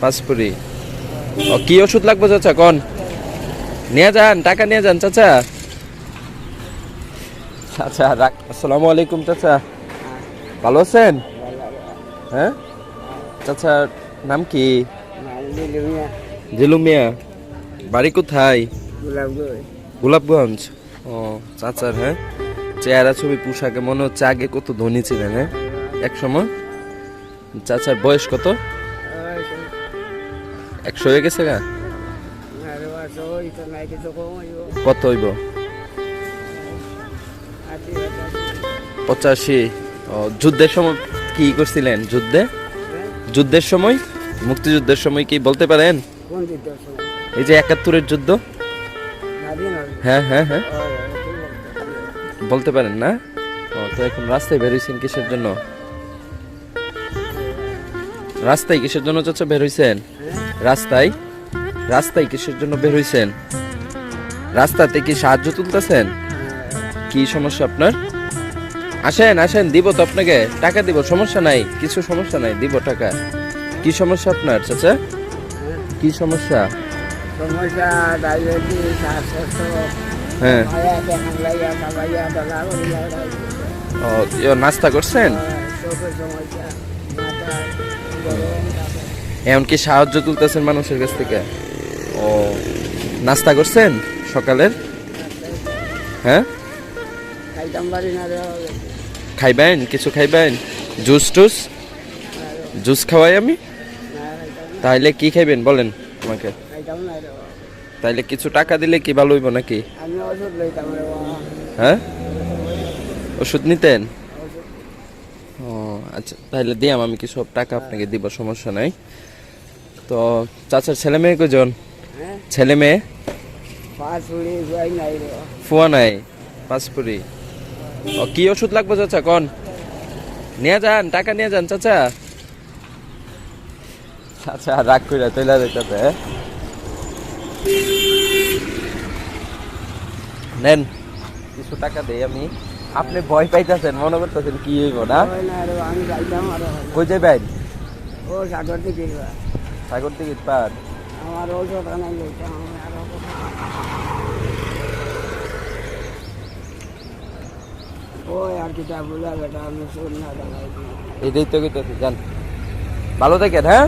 পাঁচপুরি। ও, কি ওষুধ লাগবে চাচা, কোন? নিয়ে যান, টাকা নিয়ে যান, চাচা। আচ্ছা রাখ। আসসালামু আলাইকুম, চাচা। ভালো আছেন? হ্যাঁ? চাচার নাম কি? জিলুমিয়া। বাড়ি কোথায়? গোলাপগঞ্জ। ও, চাচার হ্যাঁ? চেহারা, ছবি, পোশাকে, মনে হচ্ছে আগে কত ধনী ছিলেন হ্যাঁ? এক সময়? চাচার বয়স কত? একশো হয়ে গেছে গা? কত হইব? পঁচাশি। যুদ্ধের সময় কি করছিলেন? যুদ্ধে? যুদ্ধের সময়? মুক্তিযুদ্ধের সময় কি বলতে পারেন? এই যে একাত্তরের যুদ্ধ? হ্যাঁ হ্যাঁ হ্যাঁ। বলতে পারেন না? তো এখন রাস্তায় বেরোইছেন কিসের জন্য? রাস্তায় কিসের জন্য চাচা বের হইছেন? রাস্তায়? রাস্তায় কিসের জন্য বের হইছেন? রাস্তাতে কি সাহায্য তুলতেছেন? কি সমস্যা আপনার? আসেন আসেন দিব তো আপনাকে। টাকা দিব সমস্যা নাই। কিছু সমস্যা নাই দিব টাকা। কি সমস্যা আপনার চাচা? কি সমস্যা? সমস্যা ডায়াবেটিস হ্যাঁ। ও নাস্তা করছেন? সমস্যা। মাথা গরম এমন কি সাহায্য তুলতেছেন মানুষের কাছ থেকে। ও নাস্তা করছেন সকালের? হ্যাঁ? খাইবেন? কিছু খাইবেন? জুস টুস? জুস খাওয়াই আমি? তাহলে কি খাইবেন বলেন আমাকে। তাইলে কিছু টাকা দিলে কি ভালো হইব নাকি? হ্যাঁ? ওষুধ নিতেন? আচ্ছা তাহলে দিয়াম আমি কিছু টাকা আপনাকে দিব সমস্যা নাই। তো চাচার ছেলে মেয়ে কজন হ্যাঁ। ছেলে মেয়ে? ফুয়া নাই পাঁচপুরি। ও কি ওষুধ লাগবে চাচা কোন? নিয়ে যান টাকা নিয়ে যান চাচা। চাচা রাগ করে তৈলা যেতে নেন কিছু টাকা দেই আমি। আপনি ভয় পাইতেছেন মনে করতেছেন কি হইব না? কই যাবেন ও সাগর থেকে সাগর থেকে পার। আমার ঔষধ আনাই নাই আমি আরও ওই আর কিটা বলা বেটা আমি শুন না দাঁড়াই এটাই তো যান। ভালো থাকেন হ্যাঁ?